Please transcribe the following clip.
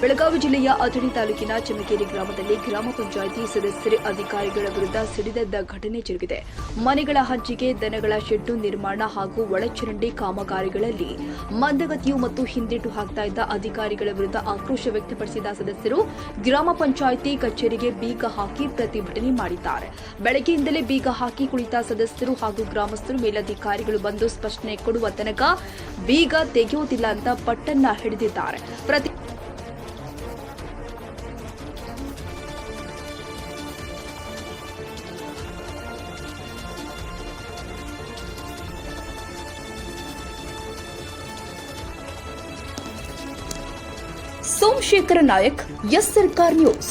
ಬೆಳಗಾವಿ ಜಿಲ್ಲೆಯ ಅಥಣಿ ತಾಲೂಕಿನ ಚಮಕೇರಿ ಗ್ರಾಮದಲ್ಲಿ ಗ್ರಾಮ ಪಂಚಾಯಿತಿ ಸದಸ್ಯರ ಅಧಿಕಾರಿಗಳ ವಿರುದ್ಧ ಸಿಡಿದೆದ್ದ ಘಟನೆ ಜರುಗಿದೆ. ಮನೆಗಳ ಹಂಚಿಕೆ, ದನಗಳ ಶೆಡ್ಡು ನಿರ್ಮಾಣ ಹಾಗೂ ಒಳಚರಂಡಿ ಕಾಮಗಾರಿಗಳಲ್ಲಿ ಮಂದಗತಿಯು ಮತ್ತು ಹಿಂದೇಟು ಹಾಕ್ತಾ ಇದ್ದ ಅಧಿಕಾರಿಗಳ ವಿರುದ್ಧ ಆಕ್ರೋಶ ವ್ಯಕ್ತಪಡಿಸಿದ ಸದಸ್ಯರು ಗ್ರಾಮ ಪಂಚಾಯಿತಿ ಕಚೇರಿಗೆ ಬೀಗ ಹಾಕಿ ಪ್ರತಿಭಟನೆ ಮಾಡಿದ್ದಾರೆ. ಬೆಳಗ್ಗೆಯಿಂದಲೇ ಬೀಗ ಹಾಕಿ ಕುಳಿತ ಸದಸ್ಯರು ಹಾಗೂ ಗ್ರಾಮಸ್ಥರು ಮೇಲಧಿಕಾರಿಗಳು ಬಂದು ಸ್ಪಷ್ಟನೆ ಕೊಡುವ ತನಕ ಬೀಗ ತೆಗೆಯುವುದಿಲ್ಲ ಅಂತ ಪಟ್ಟನ್ನ ಹಿಡಿದಿದ್ದಾರೆ. ಪ್ರತಿ ಸೋಮಶೇಖರ ನಾಯಕ್ ಎಸ್ ಸರ್ಕಾರ್ ನ್ಯೂಸ್.